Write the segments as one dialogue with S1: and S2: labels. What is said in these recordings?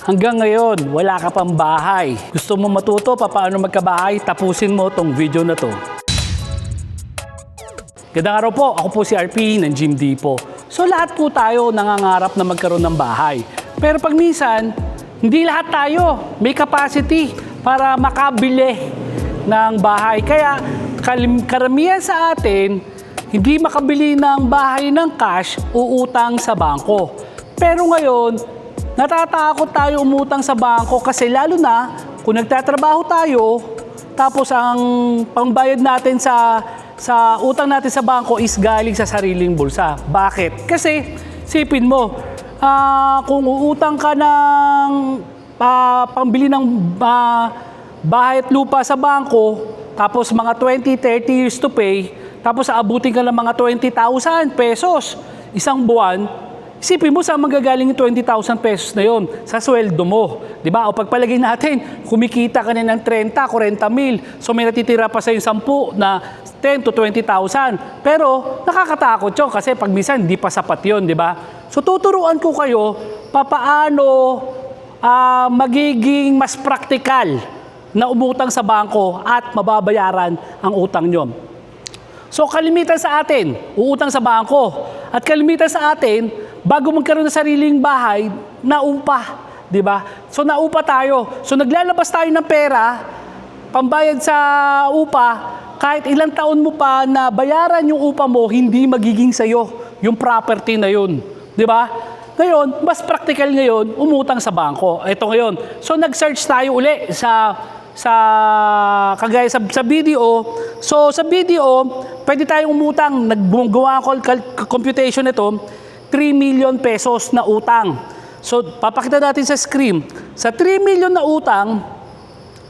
S1: Hanggang ngayon, wala ka pang bahay. Gusto mo matuto pa paano magkabahay? Tapusin mo tong video na to. Gandang araw po, ako po si RP ng Jim Depot. So lahat po tayo nangangarap na magkaroon ng bahay. Pero pag minsan, hindi lahat tayo may capacity para makabili ng bahay. Kaya karamihan sa atin, hindi makabili ng bahay ng cash, uutang sa bangko. Pero ngayon, natatakot tayo umutang sa bangko kasi lalo na kung nagtatrabaho tayo, tapos ang pangbayad natin sa sa utang natin sa bangko is galing sa sariling bulsa. Bakit? Kasi sipin mo, ah, kung uutang ka ng ah, pambili ng ah, bahay at lupa sa bangko, tapos mga 20, 30 years to pay, tapos aabutin ka ng mga 20,000 pesos isang buwan, Isipin mo saan magagaling yung 20,000 pesos na yon sa sweldo mo. Di ba? O pagpalagay natin, kumikita ka na ng 30, 40 mil. So may natitira pa sa yung 10 na 10 to 20,000. Pero nakakatakot yun kasi pag minsan hindi pa sapat yun, di ba? So tuturuan ko kayo papaano ah, magiging mas praktikal na umutang sa bangko at mababayaran ang utang nyo. So kalimitan sa atin, uutang sa bangko. At kalimitan sa atin, bago magkaroon ng sariling bahay, naupa. 'di ba? So naupa tayo. So naglalabas tayo ng pera, pambayad sa upa, kahit ilang taon mo pa na bayaran yung upa mo, hindi magiging sa'yo yung property na yun. 'Di ba? Ngayon, mas practical ngayon, umutang sa bangko. Ito ngayon. So nag-search tayo uli sa sa kagaya sa, sa video. So sa video, pwede tayong umutang. Naggawa ko cal- computation ito, 3 million pesos na utang. So papakita natin sa screen. Sa 3 million na utang,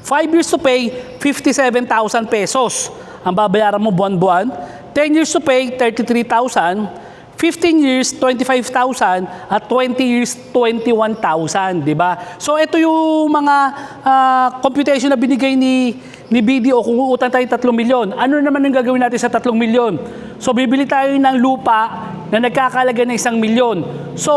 S1: 5 years to pay, 57,000 pesos. Ang babayaran mo buwan-buwan. 10 years to pay, 33,000. 15 years, 25,000 at 20 years, 21,000, di ba? So ito yung mga ah, computation na binigay ni ni BDO kung uutang tayo 3 milyon. Ano naman ang gagawin natin sa 3 milyon? So bibili tayo ng lupa na nagkakalaga ng 1 milyon. So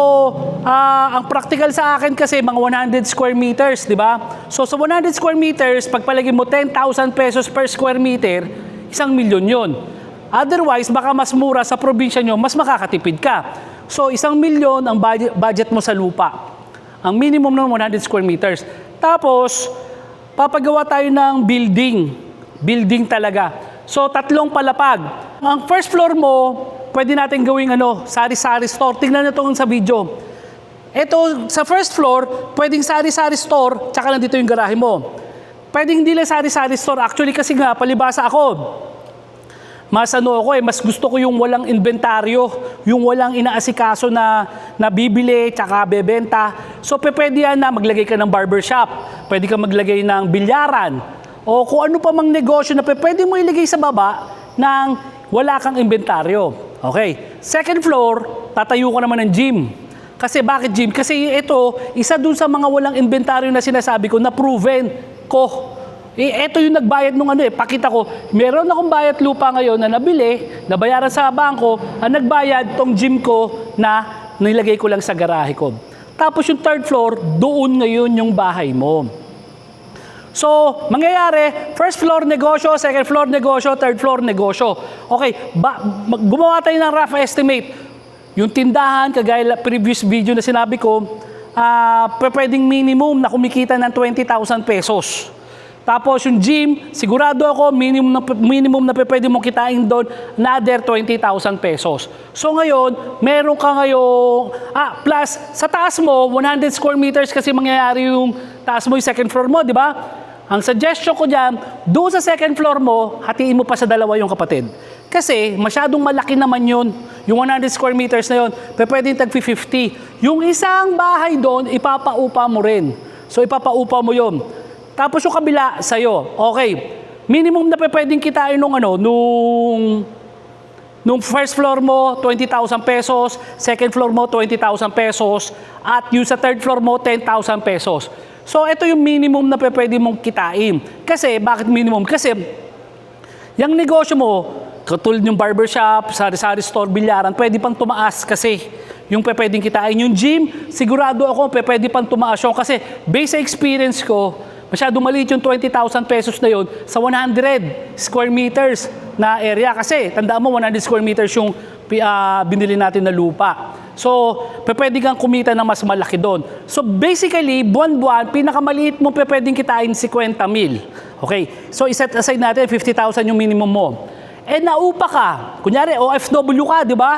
S1: ah, ang practical sa akin kasi mga 100 square meters, di ba? So sa 100 square meters, pagpalagay mo 10,000 pesos per square meter, 1 milyon yon. Otherwise, baka mas mura sa probinsya nyo, mas makakatipid ka. So, isang milyon ang budget, budget mo sa lupa. Ang minimum ng 100 square meters. Tapos, papagawa tayo ng building. Building talaga. So, tatlong palapag. Ang first floor mo, pwede natin gawing ano, sari-sari store. Tingnan nyo sa video. Ito, sa first floor, pwedeng sari-sari store, tsaka nandito yung garahe mo. Pwedeng hindi lang sari-sari store. Actually, kasi nga, palibasa ako mas ano ako eh, mas gusto ko yung walang inventaryo, yung walang inaasikaso na nabibili tsaka bebenta. So pwede yan na maglagay ka ng barbershop, pwede ka maglagay ng bilyaran, o kung ano pa mang negosyo na pwede mo ilagay sa baba ng wala kang inventaryo. Okay. Second floor, tatayo ka naman ng gym. Kasi bakit gym? Kasi ito, isa dun sa mga walang inventaryo na sinasabi ko na proven ko. Eh, eto yung nagbayad nung ano eh, pakita ko, meron akong bayad lupa ngayon na nabili, nabayaran sa bangko, ang nagbayad tong gym ko na nilagay ko lang sa garahe ko. Tapos yung third floor, doon ngayon yung bahay mo. So, mangyayari, first floor negosyo, second floor negosyo, third floor negosyo. Okay, ba, gumawa tayo ng rough estimate. Yung tindahan, kagaya previous video na sinabi ko, p- pwedeng minimum na kumikita ng 20,000 pesos. Tapos yung gym, sigurado ako minimum na minimum na pwede mong kitain doon another 20,000 pesos. So ngayon, meron ka ngayong ah plus sa taas mo 100 square meters kasi mangyayari yung taas mo yung second floor mo, di ba? Ang suggestion ko diyan, doon sa second floor mo, hatiin mo pa sa dalawa yung kapatid. Kasi masyadong malaki naman yun. Yung 100 square meters na yun, pe- pwedeng tag 50. Yung isang bahay doon, ipapaupa mo rin. So ipapaupa mo yun. Tapos yung kabila, sa'yo. Okay. Minimum na pwedeng kitain nung ano, nung Nung first floor mo, 20,000 pesos. Second floor mo, 20,000 pesos. At yung sa third floor mo, 10,000 pesos. So, ito yung minimum na pwede mong kitain. Kasi, bakit minimum? Kasi, yung negosyo mo, katulad yung barbershop, sari-sari store, bilyaran, pwede pang tumaas kasi yung pwedeng kitain. Yung gym, sigurado ako pwede pang tumaas yun. Kasi based sa experience ko, masyado maliit yung 20,000 pesos na yun sa 100 square meters na area. Kasi tandaan mo, 100 square meters yung ah, binili natin na lupa. So, pwede kang kumita ng mas malaki doon. So, basically, buwan-buwan, pinakamaliit mo pwedeng kitain 50 mil. Okay? So, iset aside natin 50,000 yung minimum mo. Eh, naupa ka. Kunyari, OFW ka, di ba?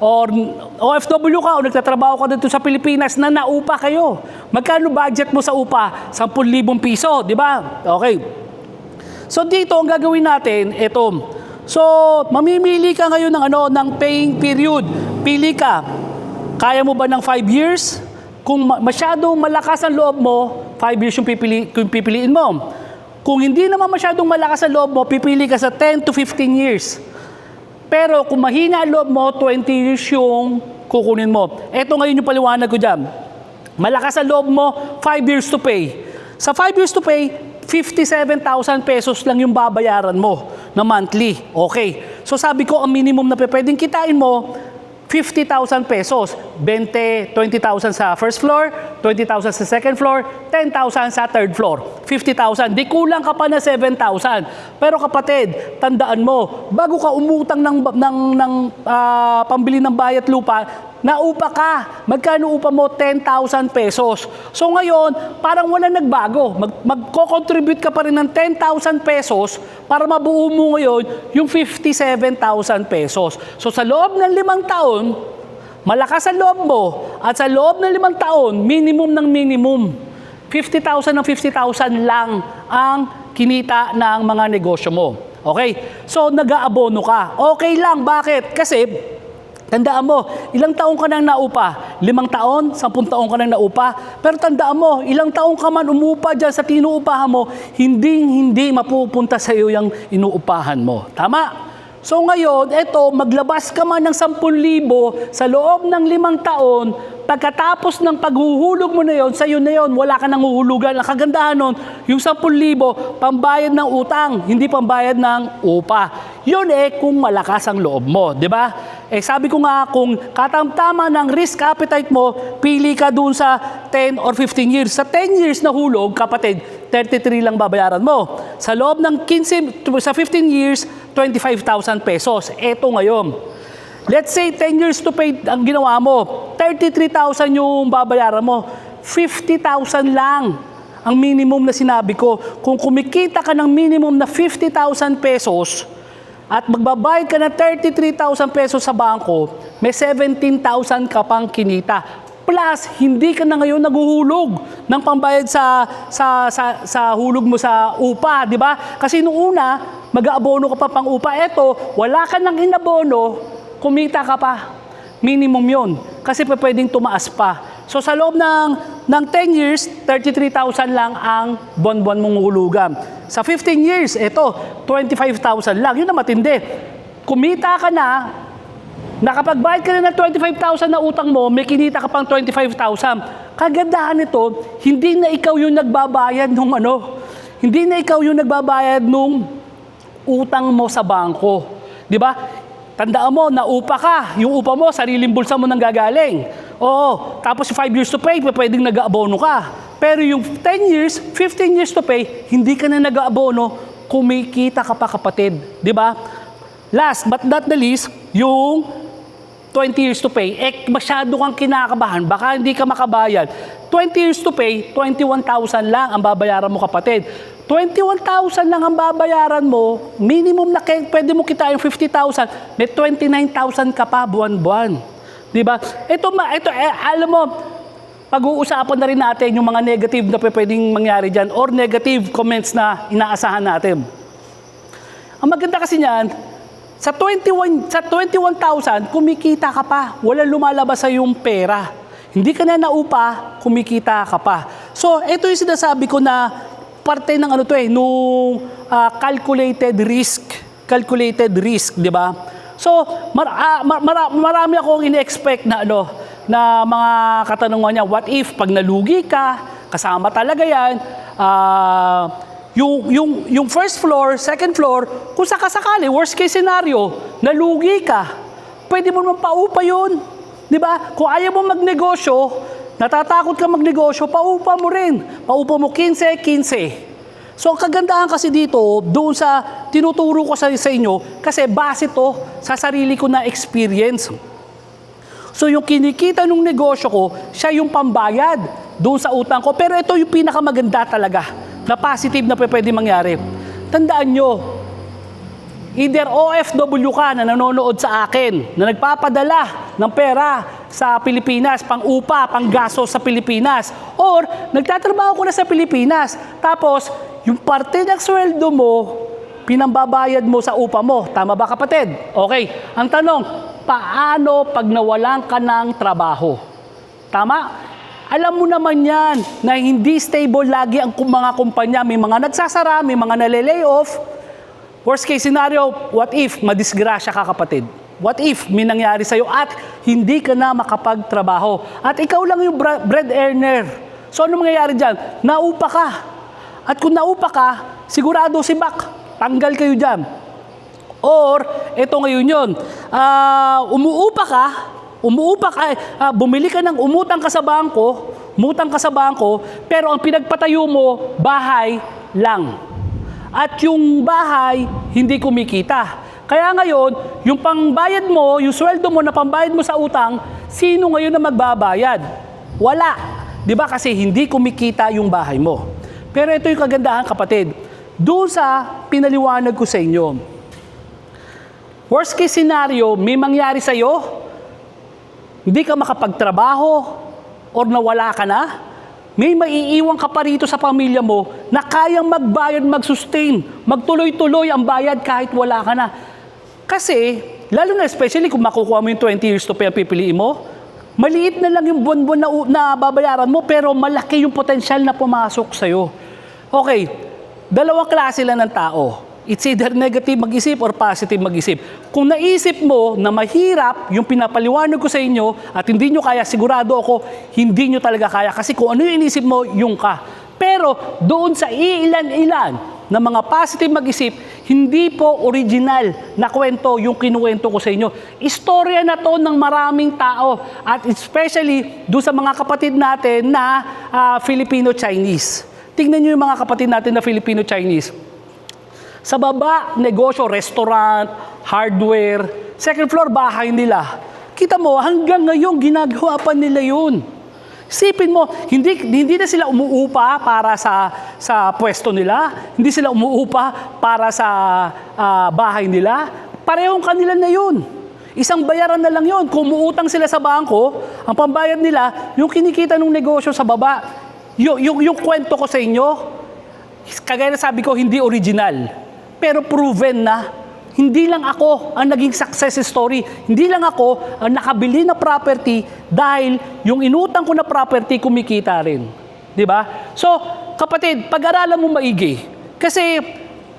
S1: Or OFW ka o nagtatrabaho ka dito sa Pilipinas na naupa kayo. Magkano budget mo sa upa? 10,000 piso, di ba? Okay. So dito ang gagawin natin, ito. So mamimili ka ngayon ng ano ng paying period. Pili ka. Kaya mo ba ng 5 years? Kung ma- masyadong malakas ang loob mo, 5 years yung pipili, kung pipiliin mo. Kung hindi naman masyadong malakas ang loob mo, pipili ka sa 10 to 15 years. Pero kung mahina ang loob mo, 20 years yung kukunin mo. Ito ngayon yung paliwanag ko dyan. Malakas ang loob mo, 5 years to pay. Sa 5 years to pay, 57,000 pesos lang yung babayaran mo na monthly. Okay. So sabi ko, ang minimum na pwedeng kitain mo, 50,000 pesos. 20, 20,000 sa first floor, 20,000 sa second floor, 10,000 sa third floor. 50,000. Di kulang ka pa na 7,000. Pero kapatid, tandaan mo, bago ka umutang ng, ng, ng ah, pambili ng bayat lupa, naupa ka. Magkano upa mo? 10,000 pesos. So ngayon, parang wala nagbago. Mag, magko-contribute ka pa rin ng 10,000 pesos para mabuo mo ngayon yung 57,000 pesos. So sa loob ng limang taon, malakas ang loob mo at sa loob ng limang taon, minimum ng minimum, 50,000 ng 50,000 lang ang kinita ng mga negosyo mo. Okay? So nag-aabono ka. Okay lang. Bakit? Kasi Tandaan mo, ilang taong ka nang naupa? Limang taon? Sampung taon ka nang naupa? Pero tandaan mo, ilang taong ka man umupa dyan sa tinuupahan mo, hindi hindi mapupunta sa iyo yung inuupahan mo. Tama? So ngayon, eto, maglabas ka man ng 10,000 sa loob ng limang taon, pagkatapos ng paghuhulog mo na yon, sa iyo na yon, wala ka nang huhulugan. Ang kagandahan nun, yung 10,000, pambayad ng utang, hindi pambayad ng upa. Yun eh, kung malakas ang loob mo, di ba? Eh sabi ko nga, kung katamtama ng risk appetite mo, pili ka dun sa 10 or 15 years. Sa 10 years na hulog, kapatid, 33 lang babayaran mo. Sa loob ng 15, sa 15 years, 25,000 pesos. Eto ngayon. Let's say 10 years to pay ang ginawa mo. 33,000 yung babayaran mo. 50,000 lang ang minimum na sinabi ko. Kung kumikita ka ng minimum na 50,000 pesos at magbabayad ka ng 33,000 pesos sa bangko, may 17,000 ka pang kinita. Plus, hindi ka na ngayon naguhulog ng pambayad sa, sa, sa, sa hulog mo sa upa, di ba? Kasi noong una, mag-aabono ka pa pang upa. Eto, wala ka nang inabono, kumita ka pa. Minimum yon Kasi pa pwedeng tumaas pa. So sa loob ng, ng 10 years, 33,000 lang ang buwan-buwan mong hulugan. Sa 15 years, ito, 25,000 lang. Yun na matindi. Kumita ka na, nakapagbayad ka na ng 25,000 na utang mo, may kinita ka pang 25,000. Kagandahan nito, hindi na ikaw yung nagbabayad nung ano, hindi na ikaw yung nagbabayad nung utang mo sa bangko. Di ba? Tandaan mo, naupa ka. Yung upa mo, sariling bulsa mo nang gagaling. Oo. Tapos 5 years to pay, pwedeng nag-aabono ka. Pero yung 10 years, 15 years to pay, hindi ka na nag-aabono, kumikita ka pa kapatid. Di ba? Last but not the least, yung 20 years to pay, eh masyado kang kinakabahan, baka hindi ka makabayad. 20 years to pay, 21,000 lang ang babayaran mo kapatid. 21,000 lang ang babayaran mo, minimum na kaya pwede mo kita yung 50,000, may 29,000 ka pa buwan-buwan. Di ba? Ito, ma- ito eh, alam mo, pag-uusapan na rin natin yung mga negative na pwedeng mangyari dyan or negative comments na inaasahan natin. Ang maganda kasi niyan, sa 21 sa 21,000 kumikita ka pa. Wala lumalabas sa yung pera. Hindi ka na naupa, kumikita ka pa. So, ito yung sinasabi ko na parte ng ano to eh, nung ah, calculated risk. Calculated risk, di ba? So, mar- ah, mar- mara- marami akong in-expect na ano, na mga katanungan niya, what if pag nalugi ka, kasama talaga yan, ah, yung, yung, yung first floor, second floor, kung sakasakali, worst case scenario, nalugi ka, pwede mo naman paupa yun. Di ba? Kung ayaw mo magnegosyo, natatakot ka magnegosyo, paupa mo rin. Paupa mo 15, 15. So ang kagandahan kasi dito, doon sa tinuturo ko sa, sa inyo, kasi base to sa sarili ko na experience. So yung kinikita ng negosyo ko, siya yung pambayad doon sa utang ko. Pero ito yung pinakamaganda talaga na positive na pwede mangyari. Tandaan nyo, either OFW ka na nanonood sa akin, na nagpapadala ng pera sa Pilipinas, pang upa, pang gaso sa Pilipinas, or nagtatrabaho ko na sa Pilipinas, tapos yung parte ng sweldo mo, pinambabayad mo sa upa mo. Tama ba kapatid? Okay. Ang tanong, paano pag nawalan ka ng trabaho? Tama? Alam mo naman yan na hindi stable lagi ang mga kumpanya. May mga nagsasara, may mga nalilay off. Worst case scenario, what if madisgrasya ka kapatid? What if may nangyari sa'yo at hindi ka na makapagtrabaho? At ikaw lang yung bread earner. So ano mangyayari dyan? Naupa ka. At kung naupa ka, sigurado si Bak, tanggal kayo dyan. Or, ito ngayon yun, ah, umuupa ka, umuupa ka, ah, bumili ka ng umutang ka sa bangko, umutang ka sa bangko, pero ang pinagpatayo mo, bahay lang. At yung bahay, hindi kumikita. Kaya ngayon, yung pangbayad mo, yung sweldo mo na pambayad mo sa utang, sino ngayon na magbabayad? Wala. Di ba? Kasi hindi kumikita yung bahay mo. Pero ito yung kagandahan kapatid. Doon sa pinaliwanag ko sa inyo, Worst case scenario, may mangyari sa'yo, hindi ka makapagtrabaho or nawala ka na, may maiiwan ka pa rito sa pamilya mo na kayang magbayad, mag-sustain, magtuloy-tuloy ang bayad kahit wala ka na. Kasi, lalo na especially kung makukuha mo yung 20 years to pay pipiliin mo, maliit na lang yung buwan-buwan na, na babayaran mo pero malaki yung potensyal na pumasok sa'yo. Okay, dalawang klase lang ng tao. It's either negative mag-isip or positive mag-isip. Kung naisip mo na mahirap yung pinapaliwanag ko sa inyo at hindi nyo kaya, sigurado ako, hindi nyo talaga kaya. Kasi kung ano yung inisip mo, yung ka. Pero doon sa iilan-ilan na mga positive mag-isip, hindi po original na kwento yung kinuwento ko sa inyo. Istorya na to ng maraming tao at especially doon sa mga kapatid natin na ah, Filipino-Chinese. Tingnan nyo yung mga kapatid natin na Filipino-Chinese. Sa baba, negosyo, restaurant, hardware. Second floor, bahay nila. Kita mo, hanggang ngayon, ginagawa pa nila yun. Sipin mo, hindi, hindi na sila umuupa para sa, sa pwesto nila. Hindi sila umuupa para sa ah, bahay nila. Parehong kanila na yun. Isang bayaran na lang yun. Kung umuutang sila sa bangko, ang pambayad nila, yung kinikita ng negosyo sa baba. Yung, yung, yung kwento ko sa inyo, kagaya na sabi ko, hindi original. Pero proven na, hindi lang ako ang naging success story. Hindi lang ako ang nakabili na property dahil yung inutang ko na property kumikita rin. Di ba? So, kapatid, pag-aralan mo maigi. Kasi,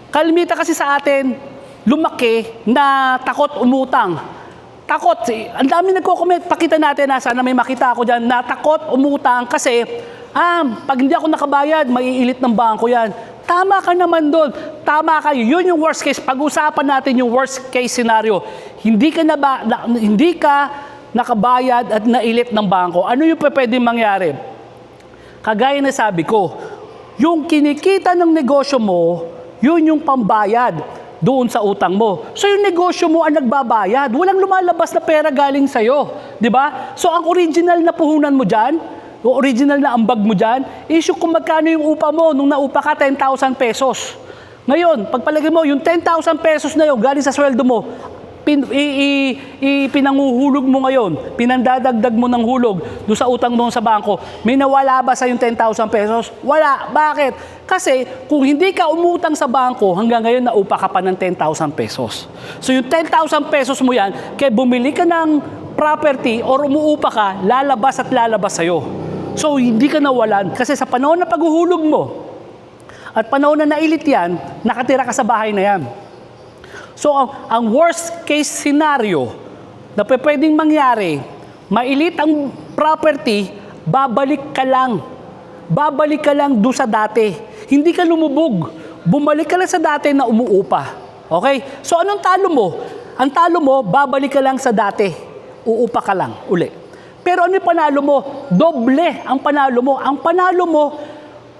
S1: kalimita kasi sa atin, lumaki na takot umutang. Takot. Ang dami nagko-comment. Pakita natin na sana may makita ako dyan na takot umutang kasi ah, pag hindi ako nakabayad, maiilit ng bangko yan. Tama ka naman doon. Tama kayo. Yun yung worst case. Pag-usapan natin yung worst case scenario. Hindi ka, na ba, na- hindi ka nakabayad at nailit ng bangko. Ano yung pwedeng mangyari? Kagaya na sabi ko, yung kinikita ng negosyo mo, yun yung pambayad doon sa utang mo. So yung negosyo mo ang nagbabayad. Walang lumalabas na pera galing sa'yo. Ba? So ang original na puhunan mo dyan, yung original na ambag mo dyan, issue kung magkano yung upa mo nung naupa ka 10,000 pesos. Ngayon, pagpalagay mo, yung 10,000 pesos na yun, galing sa sweldo mo, pin, i, i, i- pinanguhulog mo ngayon, pinandadagdag mo ng hulog doon sa utang mo sa bangko, may nawala ba sa yung 10,000 pesos? Wala. Bakit? Kasi kung hindi ka umutang sa bangko, hanggang ngayon naupa ka pa ng 10,000 pesos. So yung 10,000 pesos mo yan, kaya bumili ka ng property or umuupa ka, lalabas at lalabas sa'yo. So hindi ka nawalan kasi sa panahon na paghuhulog mo at panahon na nailit yan, nakatira ka sa bahay na yan. So, ang, ang worst case scenario na pwedeng mangyari, mailit ang property, babalik ka lang. Babalik ka lang doon sa dati. Hindi ka lumubog. Bumalik ka lang sa dati na umuupa. Okay? So, anong talo mo? Ang talo mo, babalik ka lang sa dati. Uupa ka lang uli. Pero ano yung panalo mo? Doble ang panalo mo. Ang panalo mo,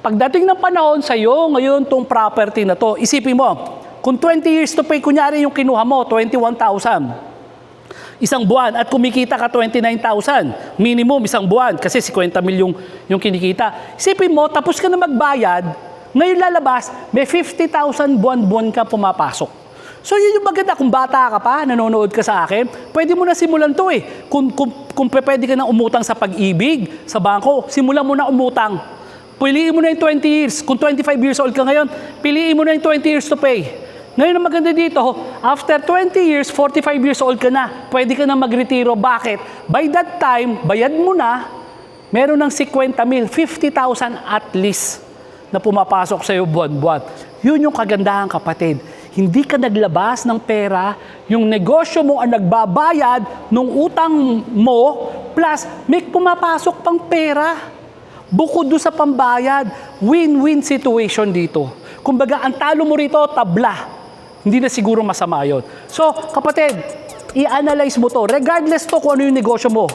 S1: pagdating ng panahon sa'yo, ngayon tong property na to, isipin mo, kung 20 years to pay, kunyari yung kinuha mo, 21,000 isang buwan at kumikita ka 29,000 minimum isang buwan kasi 50 mil yung, yung kinikita. Isipin mo, tapos ka na magbayad, ngayon lalabas, may 50,000 buwan-buwan ka pumapasok. So yun yung maganda, kung bata ka pa, nanonood ka sa akin, pwede mo na simulan to eh. Kung, kung, kung pwede ka na umutang sa pag-ibig, sa bangko, simulan mo na umutang. Piliin mo na yung 20 years. Kung 25 years old ka ngayon, piliin mo na yung 20 years to pay. Ngayon ang maganda dito, after 20 years, 45 years old ka na, pwede ka na magretiro. Bakit? By that time, bayad mo na, meron ng 50 mil, 50,000 at least na pumapasok sa iyo buwan-buwan. Yun yung kagandahan kapatid. Hindi ka naglabas ng pera, yung negosyo mo ang nagbabayad ng utang mo, plus may pumapasok pang pera. Bukod doon sa pambayad, win-win situation dito. Kumbaga, ang talo mo rito, tabla. Hindi na siguro masama yun. So, kapatid, i-analyze mo to. Regardless to kung ano yung negosyo mo,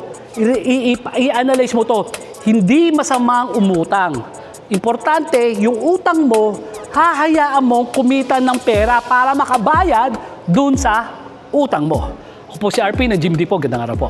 S1: i-analyze mo to. Hindi masamang umutang. Importante, yung utang mo, hahayaan mo kumita ng pera para makabayad dun sa utang mo. Ako po si RP ng Jim Dipo. Gandang araw po.